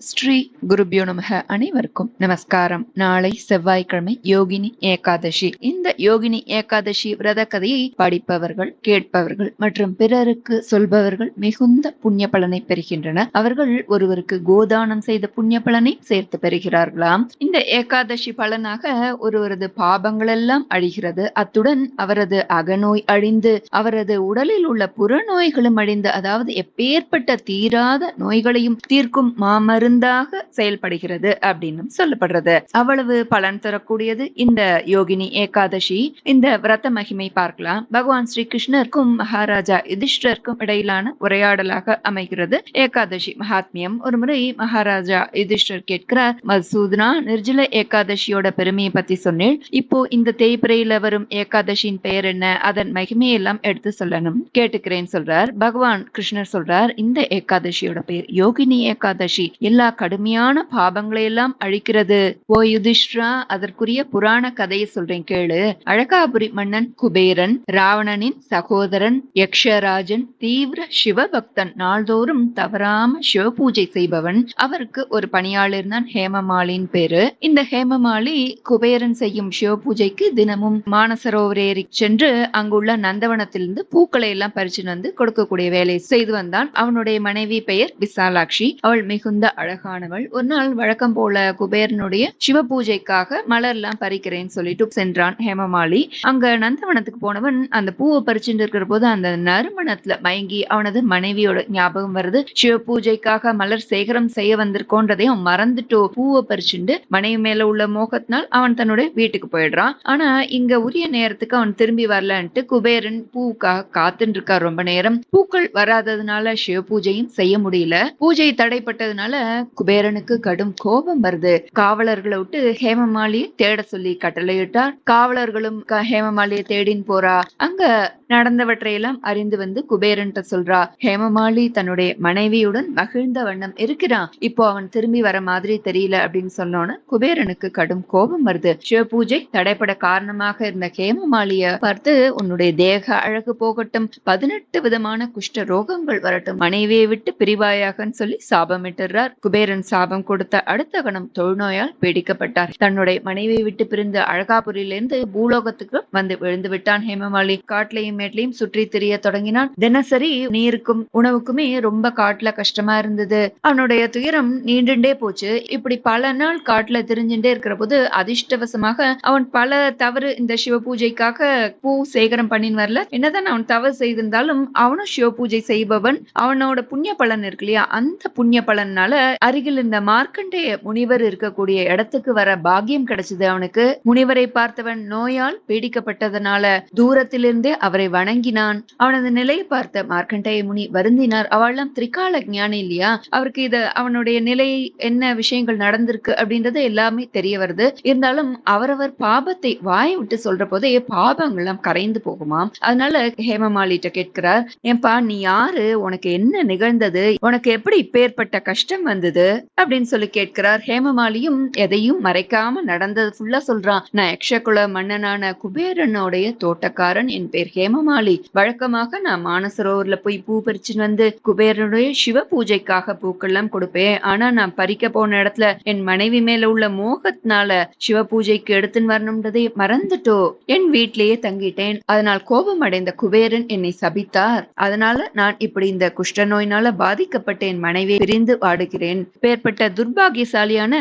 ஸ்ரீ குருபியோ நமக. அனைவருக்கும் நமஸ்காரம். நாளை செவ்வாய்க்கிழமை யோகினி ஏகாதசி. இந்த யோகினி ஏகாதசி விரத கதையை படிப்பவர்கள் கேட்பவர்கள் மற்றும் பிறருக்கு சொல்பவர்கள் மிகுந்த புண்ணிய பலனை பெறுகின்றனர். அவர்கள் ஒருவருக்கு கோதானம் செய்த புண்ணிய பலனை சேர்த்து பெறுகிறார்களாம். இந்த ஏகாதசி பலனாக ஒருவரது பாபங்கள் எல்லாம் அழிகிறது. அத்துடன் அவரது அகநோய் அழிந்து அவரது உடலில் உள்ள புறநோய்களும் அழிந்து அதாவது எப்பேற்பட்ட தீராத நோய்களையும் தீர்க்கும் மாமருந்தாக செயல்படுகிறது அப்படின்னு சொல்லப்படுறது. அவ்வளவு பலன் தரக்கூடியது இந்த யோகினி ஏகாதசி. இந்த விரத மகிமை பார்க்கலாம். பகவான் ஸ்ரீ கிருஷ்ணருக்கும் மகாராஜா யுதிஷ்டருக்கும் இடையிலான உரையாடலாக அமைகிறது ஏகாதசி மகாத்மியம். ஒரு முறை மகாராஜா யுதிஷ்டர் கேட்கிறார் மசூதனா நிர்ஜல ஏகாதசியோட பெருமையை பத்தி சொன்னேன். இப்போ இந்த தேய்பிரையில வரும் ஏகாதசியின் பெயர் என்ன? அதன் மகிமையை எல்லாம் எடுத்து சொல்லணும். கேட்டுக்கிறேன் சொல்றார். பகவான் கிருஷ்ணர் சொல்றார் இந்த ஏகாதசியோட பெயர் யோகினி ஏகாதசி. எல்லா எல்லா கடுமையான பாபங்களை எல்லாம் அழிக்கிறது. ஓ யுதிஷ்ரா அதற்குரிய புராண கதையை சொல்றேன் கேளு. அழகாபுரி மன்னன் குபேரன் ராவணனின் சகோதரன் யக்ஷராஜன் தீவிர சிவபக்தன் நாள்தோறும் தவறாம சிவ பூஜை செய்பவன். அவருக்கு ஒரு பணியாளர் தான் ஹேமமாலின் பேரு. இந்த ஹேமமாலி குபேரன் செய்யும் சிவ பூஜைக்கு தினமும் மானசரோவரேறி சென்று அங்குள்ள நந்தவனத்திலிருந்து பூக்களை எல்லாம் பறிச்சு வந்து கொடுக்கக்கூடிய வேலையை செய்து வந்தான். அவனுடைய மனைவி பெயர் விசாலாட்சி. அவள் மிகுந்த அழ அழகானவள். ஒரு நாள் வழக்கம் போல குபேரனுடைய சிவ பூஜைக்காக மலர் எல்லாம் பறிக்கிறேன்னு சொல்லிட்டு சென்றான் ஹேமமாலி. அங்க நந்தவனத்துக்கு போனவன் அந்த பூவை பறிச்சுட்டு இருக்கிற போது அந்த நறுமணத்துல மயங்கி அவனது மனைவியோட ஞாபகம் வருது. சிவ பூஜைக்காக மலர் சேகரம் செய்ய வந்திருக்கோன்றதை அவன் மறந்துட்டோ பூவை பறிச்சுண்டு மனைவி மேல உள்ள மோகத்தினால் அவன் தன்னுடைய வீட்டுக்கு போயிடுறான். ஆனா இங்க உரிய நேரத்துக்கு அவன் திரும்பி வரலன்ட்டு குபேரன் பூவுக்காக காத்துட்டு இருக்கார் ரொம்ப நேரம். பூக்கள் வராததுனால சிவ பூஜையும் செய்ய முடியல. பூஜை தடைப்பட்டதுனால குபேரனுக்கு கடும் கோபம் வருது. காவலர்களை விட்டு ஹேமமாலியை தேட சொல்லி கட்டளையிட்டார். காவலர்களும் ஹேமமாலியை போறா. அங்க நடந்தவற்றையெல்லாம் அறிந்து வந்து குபேரன்ட்ட சொல்றா. ஹேமமாலி தன்னுடைய மனைவியுடன் மகிழ்ந்த வண்ணம் இருக்கிறான். இப்போ அவன் திரும்பி வர மாதிரி தெரியல அப்படின்னு சொன்னோன்னு குபேரனுக்கு கடும் கோபம் வருது. சிவ பூஜை தடைப்பட காரணமாக இருந்த ஹேமமாலிய பார்த்து உன்னுடைய தேக அழகு போகட்டும். பதினெட்டு விதமான குஷ்ட ரோகங்கள் வரட்டும். மனைவியை விட்டு பிரிவாயாகன்னு சொல்லி சாபமிட்டுறார். குபேரன் சாபம் கொடுத்த அடுத்த கணம் தொழுநோயால் பீடிக்கப்பட்டார். தன்னுடைய மனைவியை விட்டு பிரிந்து அழகாபுரியிலிருந்து பூலோகத்துக்கு வந்து விழுந்து விட்டான் ஹேமமாலி. காட்டிலையும் மேட்லையும் சுற்றி திரிய தொடங்கினான். தினசரி நீருக்கும் உணவுக்குமே ரொம்ப காட்டுல கஷ்டமா இருந்தது. அவனுடைய துயரம் நீண்டுண்டே போச்சு. இப்படி பல நாள் காட்டுல திரிஞ்சுட்டே இருக்கிற போது அதிர்ஷ்டவசமாக அவன் பல தவறு இந்த சிவ பூஜைக்காக பூ சேகரம் பண்ணின்னு வரல. என்னதான் அவன் தவறு செய்திருந்தாலும் அவனும் சிவ பூஜை செய்பவன். அவனோட புண்ணிய பலன் இருக்கு இல்லையா? அந்த புண்ணிய பலனால அருகில் இந்த மார்க்கண்டேய முனிவர் இருக்கக்கூடிய இடத்துக்கு வர பாக்கியம் கிடைச்சது அவனுக்கு. முனிவரை பார்த்தவன் நோயால் பீடிக்கப்பட்டதனால தூரத்திலிருந்தே அவரை வணங்கினான். அவனது நிலையை பார்த்த மார்க்கண்டேய முனி வருந்தினார். அவெல்லாம் திரிகால ஞானி இல்லையா? அவருக்கு இது அவனுடைய நிலை என்ன விஷயங்கள் நடந்திருக்கு அப்படின்றது எல்லாமே தெரிய வருது. இருந்தாலும் அவரவர் பாபத்தை வாய் விட்டு சொல்ற போதே பாபங்கள் எல்லாம் கரைந்து போகுமாம் அதனால ஹேமமாலிட்ட கேட்கிறார் ஏன்பா நீ யாரு? உனக்கு என்ன நிகழ்ந்தது? உனக்கு எப்படி இப்பேற்பட்ட கஷ்டம் நடந்தது அப்படின்னு சொல்லி கேட்கிறார் ஹேமமாலியும் எதையும் மறைக்காம நடந்தது ஃபுல்லா சொல்றான். நான் யக்ஷகுல மன்னனான குபேரனுடைய தோட்டக்காரன் என் பேர் ஹேமமாலி. வழக்கமாக நான் மானசரோவர்ல போய் பூ பறிச்சுன்னு வந்து குபேரனுடைய சிவ பூஜைக்காக பூக்கள்லாம் கொடுப்பேன். ஆனா நான் பறிக்க போன இடத்துல என் மனைவி மேல உள்ள மோகத்தினால சிவ பூஜைக்கு எடுத்துன்னு வரணும்ன்றதை மறந்துட்டோ. என் வீட்டிலேயே தங்கிட்டேன். அதனால் கோபம் அடைந்த குபேரன் என்னை சபித்தார். அதனால நான் இப்படி இந்த குஷ்ட நோயினால பாதிக்கப்பட்ட என் மனைவியை பிரிந்து வாடுகிறேன். பேர்பட்ட துர்பாகியசாலியான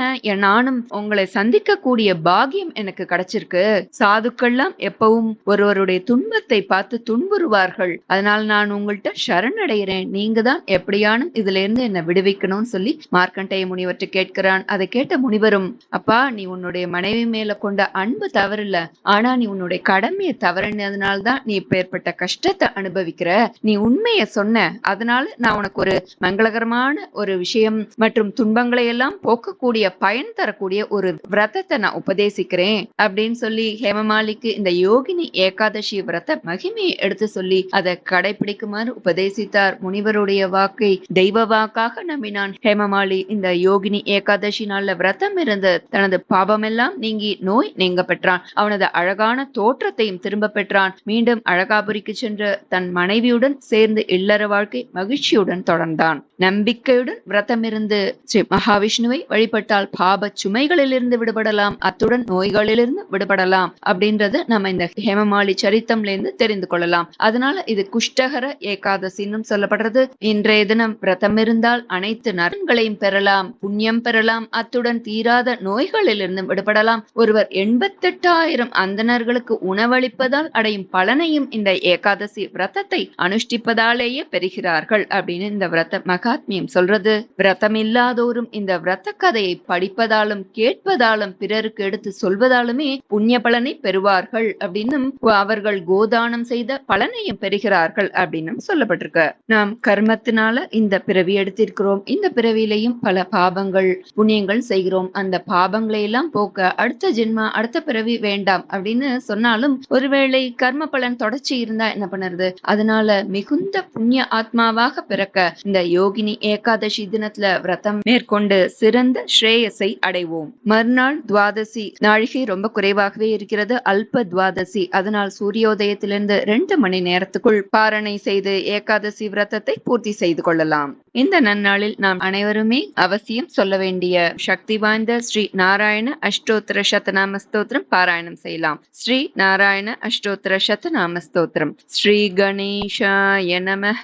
நானும் உங்களை சந்திக்க கூடிய பாகியம் எனக்கு கிடைச்சிருக்கு. சாதுக்கள்லாம் எப்பவும் ஒருவருடைய துன்பத்தை பார்த்து துன்புறுவார்கள். அதனால் நான் உங்கள்கிட்ட சரணடைகிறேன். நீங்க தான் எப்படியானும் இதுல இருந்து என்ன விடுவிக்கணும்னு சொல்லி மார்க்கண்டேய முனிவர்கிட்ட கேட்கிறான். அதை கேட்ட முனிவரும் அப்பா நீ உன்னுடைய மனைவி மேல கொண்ட அன்பு தவறில்ல. ஆனா நீ உன்னுடைய கடமையை தவறினதுனால்தான் நீ பேர்பட்ட கஷ்டத்தை அனுபவிக்கிற. நீ உண்மைய சொன்ன. அதனால நான் உனக்கு ஒரு மங்களகரமான ஒரு விஷயம் மற்றும் துன்பங்களை எல்லாம் போக்கக்கூடிய பயன் தரக்கூடிய ஒரு விரதத்தை நான் உபதேசிக்கிறேன் அப்படின்னு சொல்லி ஹேமமாலிக்கு இந்த யோகினி ஏகாதசி விரத மகிமையை எடுத்து சொல்லி அதை கடைபிடிக்குமாறு உபதேசித்தார். முனிவருடைய வாக்கை தெய்வ வாக்காக நம்பினான் ஹேமமாலி. இந்த யோகினி ஏகாதசி நாள்ல விரதம் இருந்து தனது பாவமெல்லாம் நீங்கி நோய் நீங்க பெற்றான். அவனது அழகான தோற்றத்தையும் திரும்ப பெற்றான். மீண்டும் அழகாபுரிக்கு சென்று தன் மனைவியுடன் சேர்ந்து இல்லற வாழ்க்கை மகிழ்ச்சியுடன் தொடர்ந்தான். நம்பிக்கையுடன் விரதமிருந்து வந்து ஸ்ரீ மகாவிஷ்ணுவை வழிபட்டால் பாப சுமைகளிலிருந்து விடுபடலாம் அத்துடன் நோய்களிலிருந்து விடுபடலாம் அப்படின்றது நம்ம இந்த ஹேமமாலி சரித்தம்ல இருந்து தெரிந்து கொள்ளலாம். அதனால இது குஷ்டகர ஏகாதசின்னு சொல்லப்படுறது. இன்றைய தினம் விரதம் இருந்தால் அனைத்து நலன்களையும் பெறலாம் புண்ணியம் பெறலாம் அத்துடன் தீராத நோய்களிலிருந்து விடுபடலாம். ஒருவர் எண்பத்தெட்டாயிரம் அந்தணர்களுக்கு உணவளிப்பதால் அடையும் பலனையும் இந்த ஏகாதசி விரதத்தை அனுஷ்டிப்பதாலேயே பெறுகிறார்கள் அப்படின்னு இந்த விரத மகாத்மியம் சொல்றது. விரதமே இல்லாதோரும் இந்த விரத கதையை படிப்பதாலும் கேட்பதாலும் பிறருக்கு எடுத்து சொல்வதாலுமே புண்ணிய பலனை பெறுவார்கள் அப்படின்னும் அவர்கள் கோதானம் செய்த பலனையும் பெறுகிறார்கள் அப்படின்னும் சொல்லப்பட்டிருக்கு. நாம் கர்மத்தினால இந்த பிறவி எடுத்திருக்கிறோம். இந்த பிறவியிலையும் பல பாபங்கள் புண்ணியங்கள் செய்கிறோம். அந்த பாபங்களை எல்லாம் போக்க அடுத்த ஜென்மா அடுத்த பிறவி வேண்டாம் அப்படின்னு சொன்னாலும் ஒருவேளை கர்ம பலன் தொடர்ச்சி இருந்தா என்ன பண்ணுறது? அதனால மிகுந்த புண்ணிய ஆத்மாவாக பிறக்க இந்த யோகினி ஏகாதசி தினத்துல விரதம் மேற்கொண்டு சிறந்த ஸ்ரேயஸை அடைவோம். மறுநாள் துவாதசி நாழிகை ரொம்ப குறைவாகவே இருக்கிறது. அல்ப துவாதசி. அதனால் சூரியோதயத்திலிருந்து ரெண்டு மணி நேரத்துக்குள் பாரணை செய்து ஏகாதசி விரதத்தை பூர்த்தி செய்து கொள்ளலாம். இந்த நன்னாளில் நாம் அனைவருமே அவசியம் சொல்ல வேண்டிய சக்தி வாய்ந்த ஸ்ரீ நாராயண அஷ்டோத்திர சதநாம ஸ்தோத்திரம் பாராயணம் செய்யலாம். ஸ்ரீ நாராயண அஷ்டோத்திர சதநாம ஸ்தோத்திரம். ஸ்ரீ கணேஷாய நமஹ.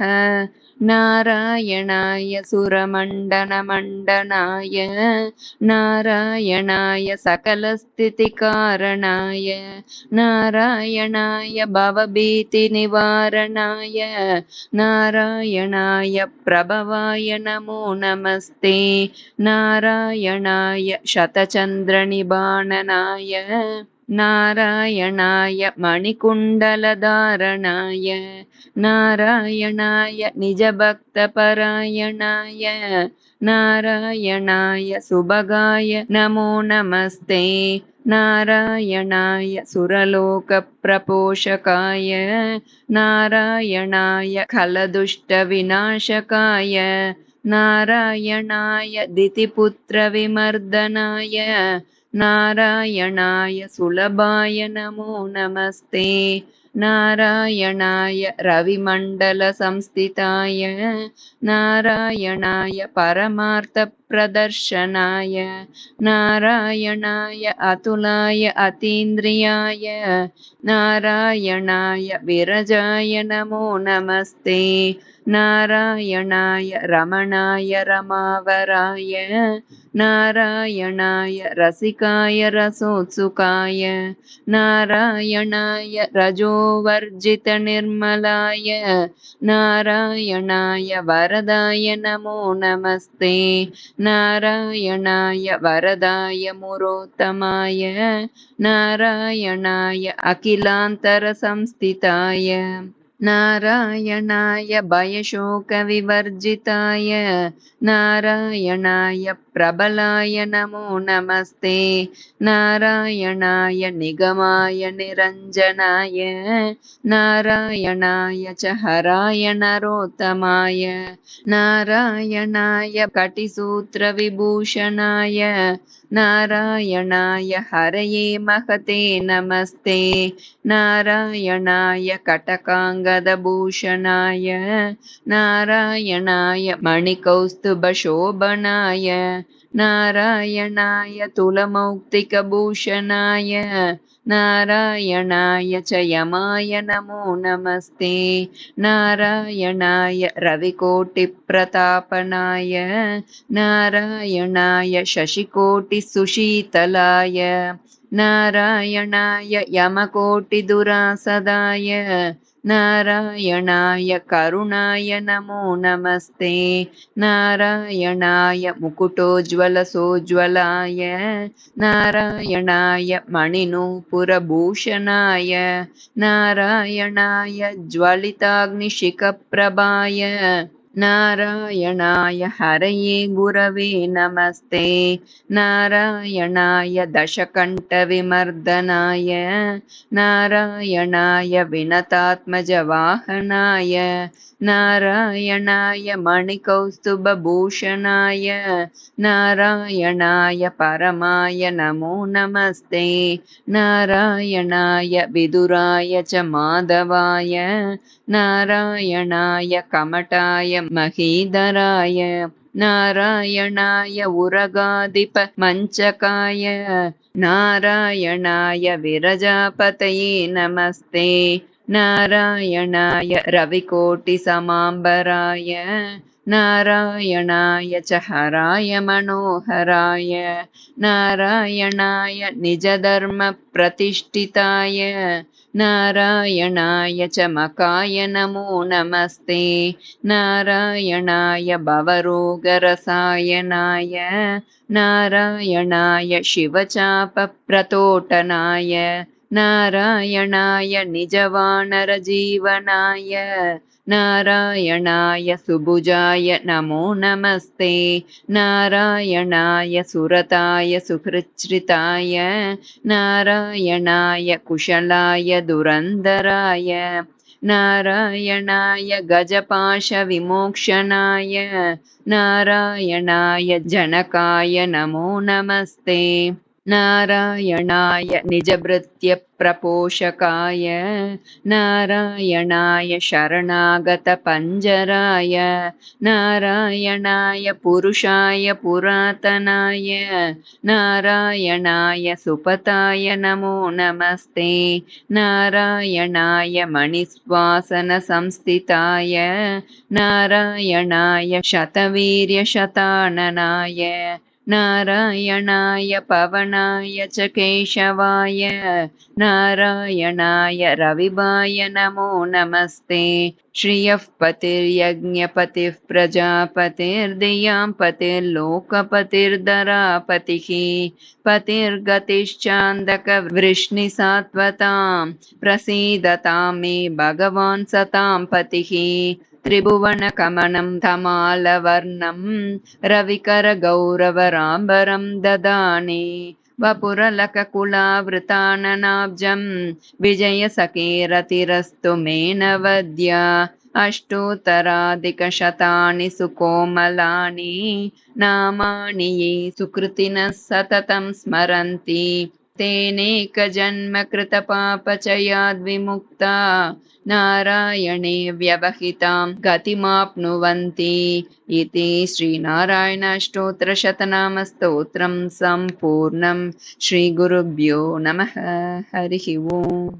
नारायणाय सुरमण्डनमण्डनाय नारायणाय सकलस्थितिकारणाय नारायणाय भवभीतिनिवारणाय नारायणाय प्रभवाय नमो नमस्ते नारायणाय शतचन्द्रनिबाणनाय नारायणाय मणिकुण्डलधारणाय नारायणाय निजभक्तपरायणाय नारायणाय सुभगाय नमो नमस्ते नारायणाय सुरलोकप्रपोषकाय नारायणाय खलदुष्टविनाशकाय नारायणाय दितिपुत्रविमर्दनाय नारायणाय सुलभाय नमो नमस्ते। नारायणाय रविमण्डलसंस्थिताय। नारायणाय परमार्थप्रदर्शनाय नारायणाय अतुलाय अतीन्द्रियाय नारायणाय विरजाय नमो नमस्ते नारायणाय रमणाय रमावराय नारायणाय रसिकाय रसोत्सुकाय नारायणाय रजोवर्जितनिर्मलाय नारायणाय वरदाय नमो नमस्ते नारायणाय वरदाय मुरोत्तमाय नारायणाय अखिलान्तरसंस्थिताय नारायणाय भयशोकविवर्जिताय नारायणाय प्रबलाय नमो नमस्ते नारायणाय निगमाय निरञ्जनाय नारायणाय च हराय नरोत्तमाय नारायणाय कटिसूत्रविभूषणाय नारायणाय हरये महते नमस्ते। नारायणाय कटकाङ्गदभूषणाय। नारायणाय मणिकौस्तुभशोभनाय। नारायणाय तुलमौक्तिकभूषणाय नारायणाय च यमाय नमो नमस्ते। नारायणाय रविकोटिप्रतापनाय। नारायणाय शशिकोटिसुशीतलाय। नारायणाय यमकोटिदुरासदाय नारायणाय करुणाय नमो नमस्ते। नारायणाय मुकुटोज्ज्वलसोज्ज्वलाय। नारायणाय मणिनूपुरभूषणाय। नारायणाय ज्वलिताग्निशिखप्रभाय नारायणाय हरये गुरवे नमस्ते नारायणाय दशकण्ठविमर्दनाय नारायणाय विनतात्मजवाहनाय नारायणाय मणिकौस्तुभभूषणाय नारायणाय परमाय नमो नमस्ते नारायणाय विदुराय च माधवाय नारायणाय कमटाय महीधराय नारायणाय उरगाधिप मञ्चकाय नारायणाय विरजापतये नमस्ते नारायणाय रविकोटिसमाम्बराय नारायणाय च हराय मनोहराय नारायणाय निजधर्मप्रतिष्ठिताय नारायणाय च मकाय नमो नमस्ते नारायणाय भवरोगरसायनाय नारायणाय शिवचापप्रतोटनाय नारायणाय निजवानरजीवनाय नारायणाय सुभुजाय नमो नमस्ते नारायणाय सुरताय सुहृच्छ्रिताय नारायणाय कुशलाय दुरन्दराय नारायणाय गजपाशविमोक्षणाय नारायणाय जनकाय नमो नमस्ते नारायणाय निजभृत्यप्रपोषकाय नारायणाय शरणागतपञ्जराय नारायणाय पुरुषाय पुरातनाय नारायणाय सुपताय नमो नमस्ते नारायणाय मणिश्वासनसंस्थिताय नारायणाय शतवीर्यशताननाय नारायणाय पवनाय च केशवाय। नारायणाय रविवाय नमो नमस्ते। श्रियः पतिर्यज्ञपतिः प्रजापतिर्दियां पतिर्लोकपतिर्धरापतिः पतिर्गतिश्चान्दकवृष्णिसात्वतां प्रसीदतां मे भगवान् सतां पतिः त्रिभुवनकमनं तमालवर्णं रविकरगौरवराम्बरं ददाने वपुरलककुलावृताननाब्जं विजयसखेरतिरस्तु मे नवद्या अष्टोत्तराधिकशतानि सुकोमलानि नामानि ये सुकृतिनः सततं स्मरन्ति तेनेकजन्मकृतपापचयाद्विमुक्ता नारायणे व्यवहितां गतिमाप्नुवन्ति इति श्रीनारायणाष्टोत्तरशतनामस्तोत्रं सम्पूर्णं श्रीगुरुभ्यो नमः। हरिः ओम्